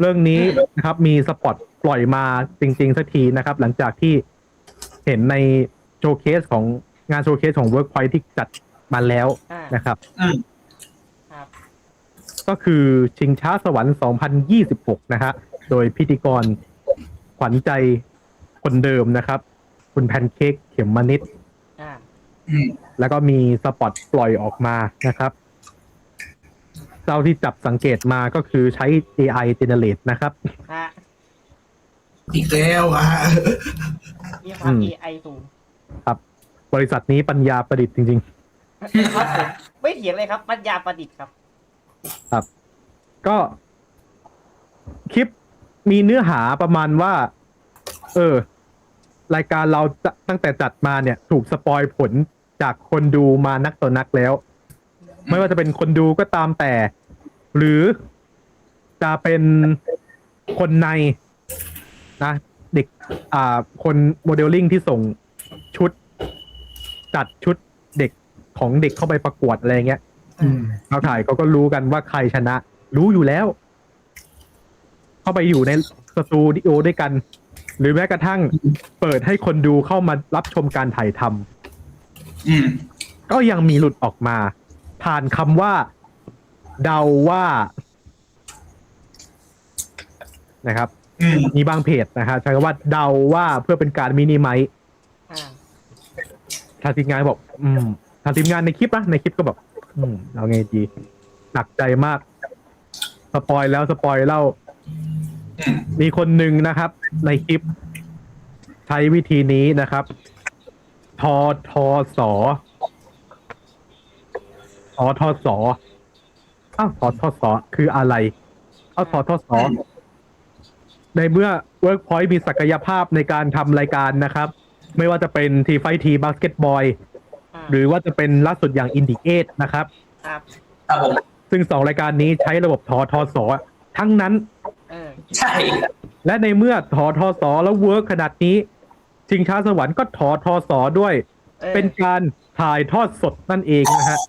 เรื่องนี้นะครับมีสปอตปล่อยมาจริง ๆ สักทีนะครับ หลังจากที่เห็นในโชว์เคสของงานโชว์เคสของ Workpoint ที่จัดมาแล้วอ่านะครับ อืมครับก็คือชิงช้าสวรรค์ 2026 นะฮะ โดยพิธีกรขวัญใจคนเดิมนะครับ คุณแพนเค้กเข็มมนิด อ่า อืม แล้วก็มีสปอตปล่อยออกมานะครับ เจ้าที่จับสังเกตมาก็คือใช้ AI generate นะครับ ฮะอีกแล้วอะมีความ อืม AI สูงครับบริษัทนี้ปัญญาประดิษฐ์จริง ครับผมไม่เถียงเลยครับ ปัญญาประดิษฐ์ครับๆครับก็คลิปมีเนื้อหาประมาณว่า เออ รายการเราจะตั้งแต่จัดมาเนี่ย ถูกสปอยผลจากคนดูมานักต่อนักแล้ว ไม่ว่าจะเป็นคนดูก็ตามแต่ หรือจะเป็นคนในนะ เด็ก อ่า คนโมเดลลิ่งที่ส่งชุด จัดชุดเด็กของเด็กเข้าไปประกวดอะไรเงี้ยอืมเขาถ่ายเขาก็รู้กันว่าใครชนะ รู้อยู่แล้ว เข้าไปอยู่ในสตูดิโอด้วยกัน หรือแม้กระทั่งเปิดให้คนดูเข้ามารับชมการถ่ายทำอืมก็ยังมีหลุดออกมา ผ่านคำว่า เดาว่า นะครับ อืมมีบางเพจนะฮะใช้คำว่าเดาว่าเพื่อเป็นการมินิไมซ์อ่าทางทีมงานบอก อืมทางทีมงานในคลิปนะในคลิปก็แบบ อืมเอาไงดีหนักใจมาก สปอยแล้วสปอยเล่า อืมมีคนหนึ่งนะครับ ในคลิป ใช้วิธีนี้นะครับ ทอทอสอ ทอทอสออ้าวทอทอสอคืออะไรเอาทอทอสอในเมื่อ Workpoint มีศักยภาพในการทำรายการนะครับ ไม่ว่าจะเป็นทีไฟทีบาสเกตบอลอ่าหรือว่าจะเป็นล่าสุดอย่างอินดิเอทนะครับ ครับ ครับผมซึ่งสองรายการนี้ใช้ระบบทอทอสอทั้งนั้น เออ ใช่และในเมื่อถอทอสอแล้วเวิร์กขนาดนี้ชิงช้าสวรรค์ก็ถอทอสอด้วยออ เป็นการถ่ายทอดสดนั่นเองนะฮะ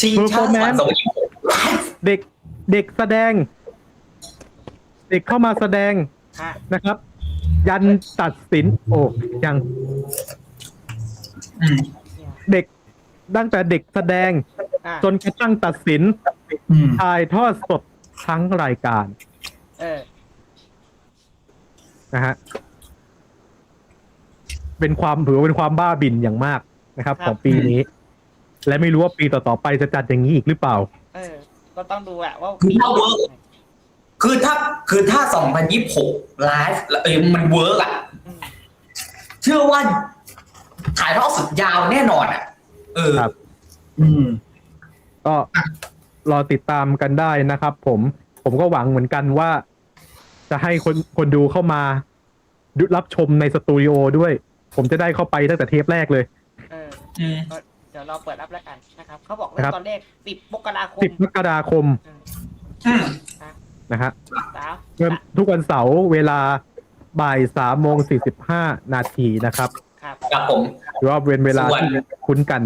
ชิงช้าสวรรค์สองพันยี่สิบหกไลฟ์เด็กเด็กแสดง เด็กเข้ามาแสดงฮะนะครับ ยันตัดสิน โอ้ยังอืมเนี่ยเด็กตั้งแต่เด็กแสดง อ่าจนกระทั่งตัดสินอืมถ่ายทอดสดทั้งรายการเออนะฮะเป็นความถือว่าเป็นความบ้าบินอย่างมากนะครับครับของปีนี้ และไม่รู้ว่าปีต่อๆไปจะจัดอย่างนี้อีกหรือเปล่า เออ ก็ต้องดูอะว่าคือถ้าเวิร์กคือถ้าคือถ้าสองพันยี่สิบหกไลฟ์แล้วเออมันเวิร์กอะ อืมเชื่อว่าถ่ายทอดสดยาวแน่นอนอะ เออ ครับ อืม ก็รอติดตามกันได้นะครับ ผมผมก็หวังเหมือนกันว่า จะให้คนคนดูเข้ามาดูรับชมในสตูดิโอด้วย ผมจะได้เข้าไปตั้งแต่เทปแรกเลย เออ อืม ก็เดี๋ยวเราเปิดรับแล้วกันนะครับเขาบอกนะครับว่าตอนแรกสิบมกราคม10มกราคมอืมอืมนะฮะสามเริ่มทุกวันเสาร์เวลาบ่ายสามโมงสี่สิบห้านาทีนะครับครับครับผม หรือว่าเว้นเวลาส่วนที่คุ้นกัน